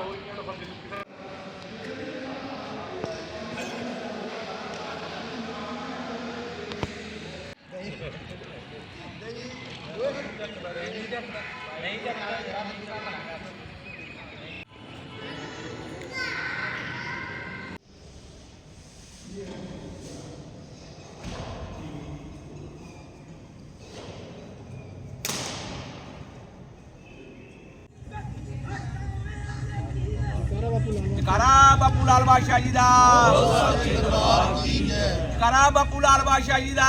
大いに喜んでる。ਜਕਾਰਾ ਬਾਪੂ ਲਾਲ ਬਾਦਸ਼ਾਹ ਜੀ ਦਾ ਜਕਾਰਾ ਬਾਪੂ ਲਾਲ ਬਾਦਸ਼ਾਹ ਜੀ ਦਾ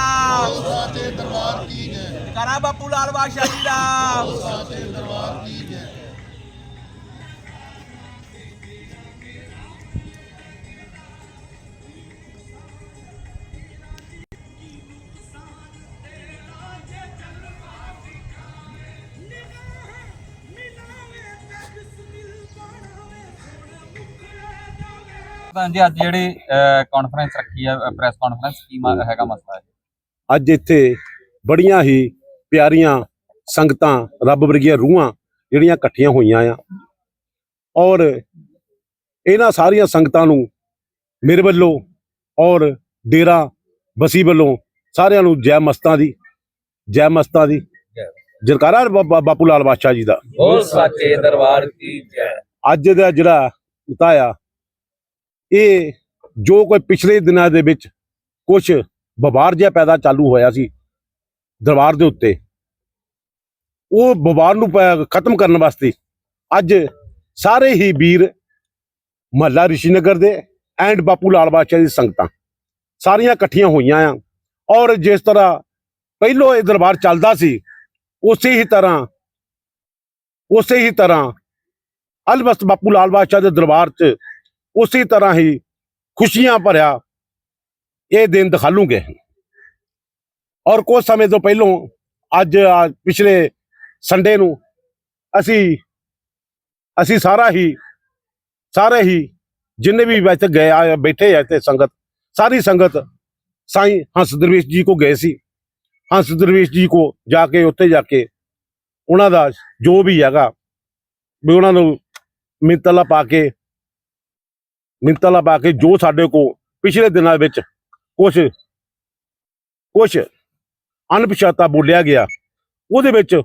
ਜਕਾਰਾ ਬਾਪੂ ਲਾਲ ਬਾਦਸ਼ਾਹ ਜੀ ਦਾ ਤਾਂ ਜੀ ਅੱਜ ਜਿਹੜੀ ਕਾਨਫਰੰਸ ਰੱਖੀ ਹੈ ਪ੍ਰੈਸ ਕਾਨਫਰੰਸ ਕੀ ਮ- ਹੈਗਾ ਮਸਲਾ ਹੈ ਅੱਜ ਇੱਥੇ ਬੜੀਆਂ ਹੀ ਪਿਆਰੀਆਂ ਸੰਗਤਾਂ ਰੱਬ ਵਰਗੀਆਂ ਰੂਹਾਂ ਜਿਹੜੀਆਂ ਇਕੱਠੀਆਂ ਹੋਈਆਂ ਆ। ਔਰ ਇਹਨਾਂ ਸਾਰੀਆਂ ਸੰਗਤਾਂ ਨੂੰ ਮੇਰੇ ਵੱਲੋਂ ਔਰ ਡੇਰਾ ਬਸੀ ਵੱਲੋਂ ਸਾਰਿਆਂ ਨੂੰ ਜੈ ਮਸਤਾਂ ਦੀ ਜੈ ਮਸਤਾਂ ਦੀ। ਜਰਕਾਰਾ ਬਾਪੂ ਲਾਲ ਬਾਦਸ਼ਾਹ ਜੀ ਦਾ। ਬੋਲ ਸਾਚੇ ਦਰਬਾਰ ਕੀ ਜੈ। ਅੱਜ ਦਾ ਜਿਹੜਾ ਉਤਾਇਆ ਇਹ ਜੋ ਕੋਈ ਪਿਛਲੇ ਦਿਨਾਂ ਦੇ ਵਿੱਚ ਕੁਝ ਵਬਾਰ ਜਿਹਾ ਪੈਦਾ ਚਾਲੂ ਹੋਇਆ ਸੀ ਦਰਬਾਰ ਦੇ ਉੱਤੇ, ਉਹ ਵਬਾਰ ਨੂੰ ਪ- ਖਤਮ ਕਰਨ ਵਾਸਤੇ ਅੱਜ ਸਾਰੇ ਹੀ ਵੀਰ ਮਹੱਲਾ ਰਿਸ਼ੀਨਗਰ ਦੇ ਐਂਡ ਬਾਪੂ ਲਾਲ ਬਾਦਸ਼ਾਹ ਦੀ ਸੰਗਤਾਂ ਸਾਰੀਆਂ ਇਕੱਠੀਆਂ ਹੋਈਆਂ ਆ ਔਰ ਜਿਸ ਤਰ੍ਹਾਂ ਪਹਿਲੋਂ ਇਹ ਦਰਬਾਰ ਚੱਲਦਾ ਸੀ, ਉਸੇ ਹੀ ਤਰ੍ਹਾਂ, ਉਸੇ ਹੀ ਤਰ੍ਹਾਂ ਅਲਬਸਤ ਬਾਪੂ ਲਾਲ ਬਾਦਸ਼ਾਹ ਦੇ ਦਰਬਾਰ 'ਚ ਉਸੇ ਤਰ੍ਹਾਂ ਹੀ ਖੁਸ਼ੀਆਂ ਭਰਿਆ ਇਹ ਦਿਨ ਦਿਖਾਲੂਗੇ ਔਰ ਕੁਝ ਸਮੇਂ ਤੋਂ ਪਹਿਲੋਂ ਅੱਜ ਪਿਛਲੇ ਸੰਡੇ ਨੂੰ ਅਸੀਂ ਅਸੀਂ ਸਾਰਾ ਹੀ, ਸਾਰੇ ਹੀ ਜਿੰਨੇ ਵੀ ਇੱਥੇ ਗਏ ਬੈਠੇ ਆ ਇੱਥੇ ਸੰਗਤ, ਸਾਰੀ ਸੰਗਤ ਸਾਈਂ ਹੰਸ ਦਰਵੇਸ਼ ਜੀ ਕੋ ਗਏ ਸੀ। ਹੰਸ ਦਰਵੇਸ਼ ਜੀ ਕੋ ਜਾ ਕੇ, ਉੱਥੇ ਜਾ ਕੇ ਉਹਨਾਂ ਦਾ ਜੋ ਵੀ ਹੈਗਾ ਵੀ ਉਹਨਾਂ ਨੂੰ ਮਿੰਤਲਾ ਪਾ ਕੇ ਮਿੰਤਾ ਲਾ ਪਾ ਕੇ ਜੋ ਸਾਡੇ ਕੋ ਪਿਛਲੇ ਦਿਨਾਂ ਵਿੱਚ ਕੁਝ ਕੁਝ ਅਣਪਛਾਤਾ ਬੋਲਿਆ ਗਿਆ, ਉਹਦੇ ਵਿੱਚ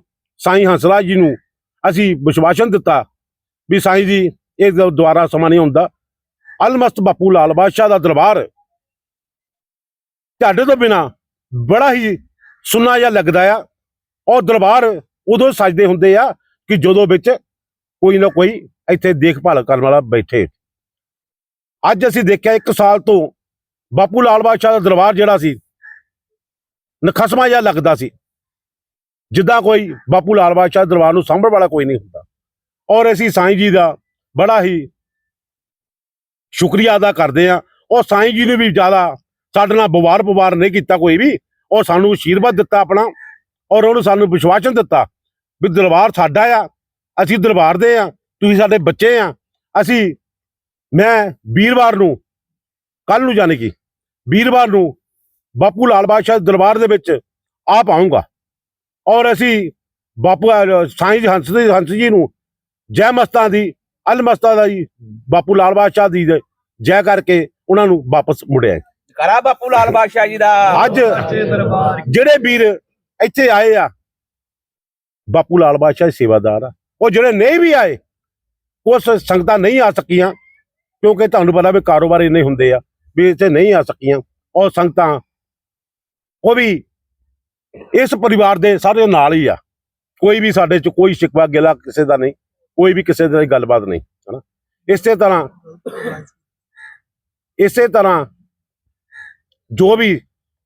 ਸਾਈਂ ਹੰਸਰਾਜ ਜੀ ਨੂੰ ਅਸੀਂ ਵਿਸ਼ਵਾਸਨ ਦਿੱਤਾ ਵੀ ਸਾਈਂ ਜੀ, ਇਹ ਦ- ਦੁਬਾਰਾ ਸਮਾਂ ਨਹੀਂ ਹੁੰਦਾ ਅਲਮਸਤ ਬਾਪੂ ਲਾਲ ਬਾਦਸ਼ਾਹ ਦਾ ਦਰਬਾਰ ਤੁਹਾਡੇ ਤੋਂ ਬਿਨਾ ਬੜਾ ਹੀ ਸੁੰਨਾ ਜਿਹਾ ਲੱਗਦਾ ਆ ਔਰ ਦਰਬਾਰ ਉਦੋਂ ਸਜਦੇ ਹੁੰਦੇ ਆ ਕਿ ਜਦੋਂ ਵਿੱਚ ਕੋਈ ਨਾ ਕੋਈ ਇੱਥੇ ਦੇਖਭਾਲ ਕਰਨ ਵਾਲਾ ਬੈਠੇ। ਅੱਜ ਅਸੀਂ ਦੇਖਿਆ ਇੱਕ ਸਾਲ ਤੋਂ ਬਾਪੂ ਲਾਲ ਬਾਦਸ਼ਾਹ ਦਾ ਦਰਬਾਰ ਜਿਹੜਾ ਸੀ, ਨਖਸਮਾ ਜਿਹਾ ਲੱਗਦਾ ਸੀ। ਜਿੱਦਾਂ ਕੋਈ ਬਾਪੂ ਲਾਲ ਬਾਦਸ਼ਾਹ ਦਰਬਾਰ ਨੂੰ ਸਾਂਭਣ ਵਾਲਾ ਕੋਈ ਨਹੀਂ ਹੁੰਦਾ। ਔਰ ਅਸੀਂ ਸਾਈਂ ਜੀ ਦਾ ਬੜਾ ਹੀ ਸ਼ੁਕਰੀਆ ਅਦਾ ਕਰਦੇ ਆ ਔਰ ਸਾਈਂ ਜੀ ਨੇ ਵੀ ਜ਼ਿਆਦਾ ਸਾਡੇ ਨਾਲ ਬਵਾਰ ਬਵਾਰ ਨਹੀਂ ਕੀਤਾ ਕੋਈ ਵੀ। ਔਰ ਸਾਨੂੰ ਅਸ਼ੀਰਵਾਦ ਦਿੱਤਾ ਆਪਣਾ ਔਰ ਉਹਨੂੰ ਸਾਨੂੰ ਵਿਸ਼ਵਾਸਨ ਦਿੱਤਾ ਵੀ ਦਰਬਾਰ ਸਾਡਾ ਆ, ਅਸੀਂ ਦਰਬਾਰ ਦੇ ਆ ਤੁਸੀਂ ਸਾਡੇ ਬੱਚੇ ਆ, ਅਸੀਂ ਮੈਂ ਵੀਰਵਾਰ ਨੂੰ ਕੱਲ ਨੂੰ ਜਾਣੇ ਕੀ ਵੀਰਵਾਰ ਨੂੰ ਬਾਪੂ ਲਾਲ ਬਾਦਸ਼ਾਹ ਦੇ ਦਰਬਾਰ ਦੇ ਵਿੱਚ ਆ ਪਾਉਂਗਾ ਔਰ ਅਸੀਂ ਬਾਪੂ ਸਾਈਂ ਹੰਸ ਦੇ ਹੰਸ ਜੀ ਨੂੰ ਜੈ ਮਸਤਾਂ ਦੀ ਅਲ ਮਸਤਾਂ ਦਾ ਜੀ ਬਾਪੂ ਲਾਲ ਬਾਦਸ਼ਾਹ ਦੀ ਜੈ ਕਰਕੇ ਉਹਨਾਂ ਨੂੰ ਵਾਪਸ ਮੁੜਿਆ ਜਕਾਰਾ ਬਾਪੂ ਲਾਲ ਬਾਦਸ਼ਾਹ ਜੀ ਦਾ। ਅੱਜ ਜਿਹੜੇ ਵੀਰ ਇੱਥੇ ਆਏ ਆ ਬਾਪੂ ਲਾਲ ਬਾਦਸ਼ਾਹ ਸੇਵਾਦਾਰ ਆ। ਉਹ ਜਿਹੜੇ ਨਹੀਂ ਵੀ ਆਏ ਉਸ ਸੰਗਤਾਂ ਨਹੀਂ ਆ ਸਕੀਆਂ ਕਿਉਂਕਿ ਤੁਹਾਨੂੰ ਪਤਾ ਵੀ ਕਾਰੋਬਾਰ ਇੰਨੇ ਹੁੰਦੇ ਆ ਵੀ ਇੱਥੇ ਨਹੀਂ ਆ ਸਕੀਆਂ। ਔਰ ਸੰਗਤਾਂ, ਉਹ ਵੀ ਇਸ ਪਰਿਵਾਰ ਦੇ ਸਾਰੇ ਨਾਲ ਹੀ ਆ। ਕੋਈ ਵੀ ਸਾਡੇ ਚ ਕੋਈ ਸ਼ਿਕਵਾ ਗਿਲਾ ਕਿਸੇ ਦਾ ਨਹੀਂ, ਕੋਈ ਵੀ ਕਿਸੇ ਦੀ ਗੱਲਬਾਤ ਨਹੀਂ, ਹਨਾ? ਇਸੇ ਤਰ੍ਹਾਂ ਇਸੇ ਤਰ੍ਹਾਂ ਜੋ ਵੀ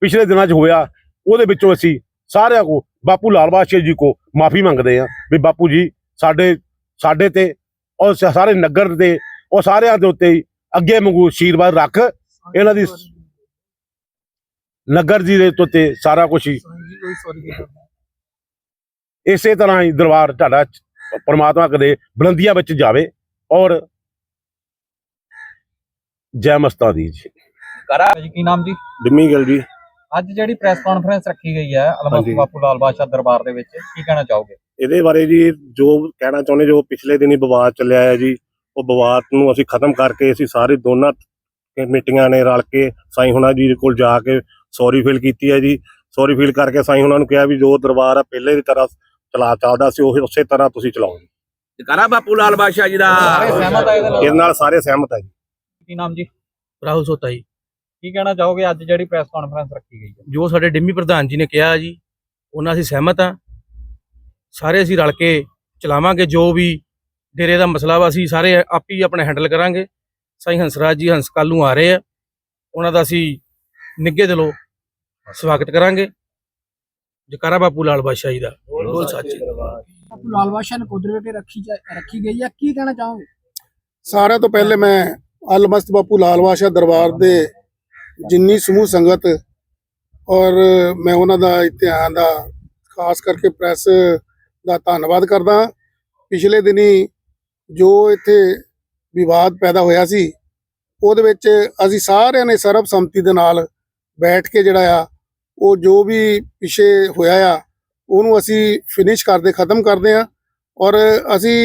ਪਿਛਲੇ ਦਿਨਾਂ 'ਚ ਹੋਇਆ, ਉਹਦੇ ਵਿੱਚੋਂ ਅਸੀਂ ਸਾਰਿਆਂ ਕੋ, ਬਾਪੂ ਲਾਲ ਬਾਦਸ਼ਾਹ ਜੀ ਕੋ ਮਾਫੀ ਮੰਗਦੇ ਆ ਵੀ ਬਾਪੂ ਜੀ, ਸਾਡੇ ਸਾਡੇ ਤੇ ਔਰ ਸਾਰੇ ਨਗਰ ਦੇ ਉਹ ਸਾਰਿਆਂ ਦੇ ਉੱਤੇ ਹੀ ਅੱਗੇ ਮੰਗੂ ਆਸ਼ੀਰਵਾਦ ਰੱਖ ਇਹਨਾਂ ਦੀ ਨਗਰ ਜੀ ਦੇ ਉੱਤੇ ਸਾਰਾ ਕੁਝ ਹੀ। ਇਸੇ ਤਰ੍ਹਾਂ ਹੀ ਦਰਬਾਰ ਤੁਹਾਡਾ ਪਰਮਾਤਮਾ ਕਦੇ ਬੁਲੰਦੀਆਂ ਵਿੱਚ ਜਾਵੇ ਔਰ ਜੈ ਮਸਤਾ ਦੀ ਜੀ ਜਕਾਰਾ ਜੀ ਕੀ ਨਾਮ ਜੀ? ਡਿੰਮੀ ਗਿੱਲ ਜੀ। ਅੱਜ ਜਿਹੜੀ ਪ੍ਰੈਸ ਕਾਨਫਰੰਸ ਰੱਖੀ ਗਈ ਹੈ ਅਲਮਸਤ ਹਾਂਜੀ। ਬਾਪੂ ਲਾਲ ਬਾਦਸ਼ਾਹ ਦਰਬਾਰ ਦੇ ਵਿੱਚ ਕੀ ਕਹਿਣਾ ਚਾਹੋਗੇ? ਇਹਦੇ ਬਾਰੇ ਜੀ ਜੋ ਕਹਿਣਾ ਚਾਹੁੰਦੇ ਜੋ ਪਿਛਲੇ ਦਿਨੀ ਵਿਵਾਦ ਚੱਲਿਆ ਹੈ ਜੀ ਉਹ ਵਿਵਾਦ ਨੂੰ ਅਸੀਂ ਖਤਮ ਕਰਕੇ ਅਸੀਂ ਸਾਰੇ ਦੋਨਾਂ ਕਮੇਟੀਆਂ ਨੇ ਰਲ ਕੇ ਸਾਈਂ ਹੁਣਾਂ ਜੀ ਦੇ ਕੋਲ ਜਾ ਕੇ ਸੌਰੀ ਫੀਲ ਕੀਤੀ ਹੈ ਜੀ। ਸੌਰੀ ਫੀਲ ਕਰਕੇ ਸਾਈਂ ਹੁਣਾਂ ਨੂੰ ਕਿਹਾ ਵੀ ਜੋ ਦਰਬਾਰ ਆ ਪਹਿਲੇ ਦੀ ਤਰ੍ਹਾਂ ਚਲਾ ਚੱਲਦਾ ਸੀ ਉਹ ਉਸੇ ਤਰ੍ਹਾਂ ਤੁਸੀਂ ਚਲਾਓ ਜੀ। ਜਕਾਰਾ ਬਾਪੂ ਲਾਲ ਬਾਦਸ਼ਾਹ ਜੀ ਦਾ। ਇਹਦੇ ਨਾਲ? ਸਾਰੇ ਸਹਿਮਤ ਹੈ ਜੀ। ਕੀ ਨਾਮ ਜੀ? ਰਾਹੁਲ ਸੋਤਾ ਜੀ। ਕੀ ਕਹਿਣਾ ਚਾਹੋਗੇ? ਅੱਜ ਜਿਹੜੀ ਪ੍ਰੈਸ ਕਾਨਫਰੰਸ ਰੱਖੀ ਗਈ ਹੈ। ਜੋ ਸਾਡੇ ਡਿੰਮੀ ਪ੍ਰਧਾਨ ਜੀ ਨੇ ਕਿਹਾ ਜੀ ਉਹਨਾਂ ਅਸੀਂ ਸਹਿਮਤ ਆ। ਸਾਰੇ ਅਸੀਂ ਰਲ ਕੇ ਚਲਾਵਾਂਗੇ ਜੋ ਵੀ ਡੇਰੇ ਦਾ ਮਸਲਾ ਵਾ ਅਸੀਂ ਸਾਰੇ ਆਪ ਹੀ ਆਪਣਾ ਹੈਂਡਲ ਕਰਾਂਗੇ। ਸਾਈਂ ਹੰਸਰਾਜ ਜੀ ਹੰਸ ਕੱਲ੍ਹ ਨੂੰ ਆ ਰਹੇ ਆ। ਉਹਨਾਂ ਦਾ ਅਸੀਂ ਨਿੱਘੇ ਦਿਲੋਂ ਸਵਾਗਤ ਕਰਾਂਗੇ। ਜਕਾਰਾ ਬਾਪੂ ਲਾਲ ਬਾਦਸ਼ਾਹ ਜੀ ਦਾ। ਬੋਲ ਸੱਚੇ ਬਾਪੂ ਲਾਲ ਬਾਦਸ਼ਾਹ ਨੇ ਕੁਦਰਤ ਵਿਖੇ ਰੱਖੀ ਰੱਖੀ ਗਈ ਹੈ ਕੀ ਕਹਿਣਾ ਚਾਹੋਗੇ? ਸਾਰਿਆਂ ਤੋਂ ਪਹਿਲੇ ਮੈਂ ਅਲਮਸਤ ਬਾਪੂ ਲਾਲ ਬਾਦਸ਼ਾਹ ਦਰਬਾਰ ਦੇ ਜਿੰਨੀ ਸਮੂਹ ਸੰਗਤ ਔਰ ਮੈਂ ਉਹਨਾਂ ਦਾ ਇਤਿਹਾਸ ਦਾ ਖਾਸ ਕਰਕੇ ਪ੍ਰੈਸ ਦਾ ਧੰਨਵਾਦ ਕਰਦਾ। ਪਿਛਲੇ ਦਿਨੀ ਜੋ ਇੱਥੇ ਵਿਵਾਦ ਪੈਦਾ ਹੋਇਆ ਸੀ, ਉਹਦੇ ਵਿੱਚ ਅਸੀਂ ਸਾਰਿਆਂ ਨੇ ਸਰਬਸੰਮਤੀ ਦੇ ਨਾਲ ਬੈਠ ਕੇ ਜਿਹੜਾ ਆ, ਉਹ ਜੋ ਵੀ ਪਿਛੇ ਹੋਇਆ ਆ, ਉਹਨੂੰ ਅਸੀਂ ਫਿਨਿਸ਼ ਕਰਦੇ, ਖਤਮ ਕਰਦੇ ਆ ਔਰ ਅਸੀਂ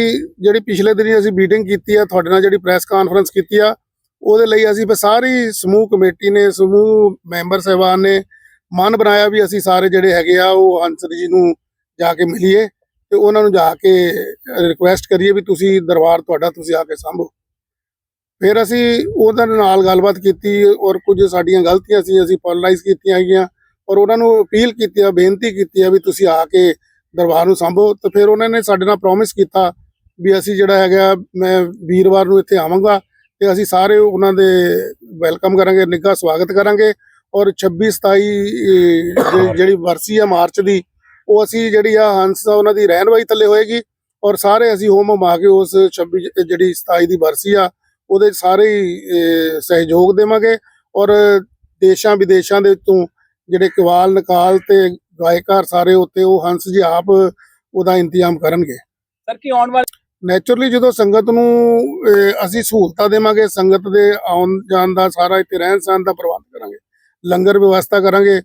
ਜਿਹੜੀ ਪਿਛਲੇ ਦਿਨੀ ਅਸੀਂ ਮੀਟਿੰਗ ਕੀਤੀ ਆ, ਤੁਹਾਡੇ ਨਾਲ ਜਿਹੜੀ ਪ੍ਰੈਸ ਕਾਨਫਰੰਸ ਕੀਤੀ ਆ, ਉਹਦੇ ਲਈ ਅਸੀਂ ਫਿਰ ਸਾਰੀ ਸਮੂਹ ਕਮੇਟੀ ਨੇ, ਸਮੂਹ ਮੈਂਬਰ ਸਹਿਬਾਨ ਨੇ ਮਨ ਬਣਾਇਆ ਵੀ ਅਸੀਂ ਸਾਰੇ ਜਿਹੜੇ ਹੈਗੇ ਆ, ਉਹ ਹੰਸਰ ਜੀ ਨੂੰ ਜਾ ਕੇ ਮਿਲੀਏ। ਤੇ ਉਹਨਾਂ ਨੂੰ ਜਾ ਕੇ ਰਿਕੁਐਸਟ ਕਰੀਏ ਵੀ ਤੁਸੀਂ ਦਰਬਾਰ ਤੁਹਾਡਾ ਤੁਸੀਂ ਆ ਕੇ ਸੰਭੋ। ਫਿਰ ਅਸੀਂ ਉਹਨਾਂ ਦੇ ਨਾਲ ਗੱਲਬਾਤ ਕੀਤੀ ਔਰ ਕੁਝ ਸਾਡੀਆਂ ਗਲਤੀਆਂ ਸੀ, ਅਸੀਂ ਪੋਲਰਾਈਜ਼ ਕੀਤੀਆਂ ਹੈਗੀਆਂ ਔਰ ਉਹਨਾਂ ਨੂੰ ਅਪੀਲ ਕੀਤੀ ਆ, ਬੇਨਤੀ ਕੀਤੀ ਆ ਵੀ ਤੁਸੀਂ ਆ ਕੇ ਦਰਬਾਰ ਨੂੰ ਸੰਭੋ। ਤੇ ਫਿਰ ਉਹਨਾਂ ਨੇ ਸਾਡੇ ਨਾਲ ਪ੍ਰੋਮਿਸ ਕੀਤਾ ਵੀ ਅਸੀਂ ਜਿਹੜਾ ਹੈਗਾ, ਮੈਂ ਵੀਰਵਾਰ ਨੂੰ ਇੱਥੇ ਆਵਾਂਗਾ ਤੇ ਅਸੀਂ ਸਾਰੇ ਉਹਨਾਂ ਦੇ ਵੈਲਕਮ ਕਰਾਂਗੇ, ਨਿੱਘਾ ਸਵਾਗਤ ਕਰਾਂਗੇ ਔਰ 26 27 ਜਿਹੜੀ ਵਰਸੀ ਆ ਮਾਰਚ ਦੀ ਉਹ ਅਸੀਂ ਜਿਹੜੀ ਆ ਹੰਸ ਉਹਨਾਂ ਦੀ ਰਹਿਨਵਾਈ ਥੱਲੇ ਹੋਏਗੀ ਔਰ ਸਾਰੇ ਅਸੀਂ ਹੋਮ ਹਮਾ ਕੇ ਉਸ 26 ਜ- ਜਿਹੜੀ 27 ਦੀ ਵਰਸੀ ਆ ਉਹਦੇ ਸਾਰੇ ਹੀ ਸਹਿਯੋਗ ਦੇਵਾਂਗੇ ਔਰ ਦੇਸ਼ਾਂ ਵਿਦੇਸ਼ਾਂ ਦੇ ਤੋਂ ਜਿਹੜੇ ਕਵਾਲ ਨਕਾਲ ਤੇ ਗਾਇਕਾਰ ਸਾਰੇ ਉੱਤੇ ਉਹ ਹੰਸ ਜੀ ਆਪ ਉਹਦਾ ਇੰਤਜ਼ਾਮ ਕਰਨਗੇ। ਸਰ ਕੀ ਆਉਣ ਵਾਲੇ ਨੇਚਰਲੀ ਜਦੋਂ ਸੰਗਤ ਨੂੰ ਅਸੀਂ ਸਹੂਲਤਾਂ ਦੇਵਾਂਗੇ ਸੰਗਤ ਦੇ ਆਉਣ ਜਾਣ ਦਾ ਸਾਰਾ ਇੱਥੇ ਰਹਿਣ ਸਹਿਣ ਦਾ ਪ੍ਰਬੰਧ ਕਰਾਂਗੇ ਲੰਗਰ ਵਿਵਸਥਾ ਕਰਾਂਗੇ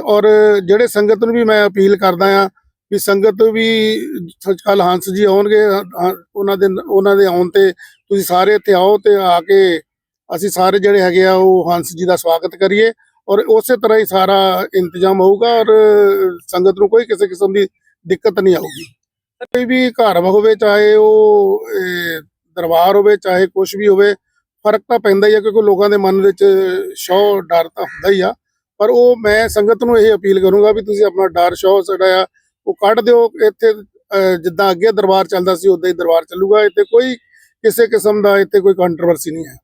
ਔਰ ਜਿਹੜੇ ਸੰਗਤ ਨੂੰ ਵੀ ਮੈਂ ਅਪੀਲ ਕਰਦਾ ਆ ਵੀ ਸੰਗਤ ਵੀ ਸੱਚਖੰਡ ਹੰਸ ਜੀ ਆਉਣਗੇ, ਅ- ਉਹਨਾਂ ਦੇ ਉਹਨਾਂ ਦੇ ਆਉਣ ਤੇ ਤੁਸੀਂ ਸਾਰੇ ਇੱਥੇ ਆਓ ਤੇ ਆ ਕੇ ਅਸੀਂ ਸਾਰੇ ਜਿਹੜੇ ਹੈਗੇ ਆ ਉਹ ਹੰਸ ਜੀ ਦਾ ਸਵਾਗਤ ਕਰੀਏ ਔਰ ਉਸੇ ਤਰ੍ਹਾਂ ਹੀ ਸਾਰਾ ਇੰਤਜ਼ਾਮ ਹੋਊਗਾ ਔਰ ਸੰਗਤ ਨੂੰ ਕੋਈ ਕਿਸੇ ਕਿਸਮ ਦੀ ਦਿੱਕਤ ਨਹੀਂ ਆਊਗੀ। ਕੋਈ ਵੀ ਘਰ ਹੋਵੇ, ਚਾਹੇ ਉਹ ਦਰਬਾਰ ਹੋਵੇ, ਚਾਹੇ ਕੁਝ ਵੀ ਹੋਵੇ, ਫ਼ਰਕ ਤਾਂ ਪੈਂਦਾ ਹੀ ਆ ਕਿਉਂਕਿ ਲੋਕਾਂ ਦੇ ਮਨ ਵਿੱਚ ਸ਼ੌ ਡਰ ਤਾਂ ਹੁੰਦਾ ਹੀ ਆ। ਪਰ ਉਹ ਮੈਂ ਸੰਗਤ ਨੂੰ ਇਹ ਅਪੀਲ ਕਰੂੰਗਾ ਵੀ ਤੁਸੀਂ ਆਪਣਾ ਡਰ ਸ਼ੋ ਜਿਹੜਾ ਆ, ਉਹ ਕੱਢ ਦਿਓ। ਇੱਥੇ ਜਿੱਦਾਂ ਅੱਗੇ ਦਰਬਾਰ ਚੱਲਦਾ ਸੀ, ਉਦਾਂ ਹੀ ਦਰਬਾਰ ਚੱਲੂਗਾ। ਇੱਥੇ ਕੋਈ ਕਿਸੇ ਕਿਸਮ ਦਾ ਇੱਥੇ ਕੋਈ ਕੰਟਰੋਵਰਸੀ ਨਹੀਂ ਹੈ।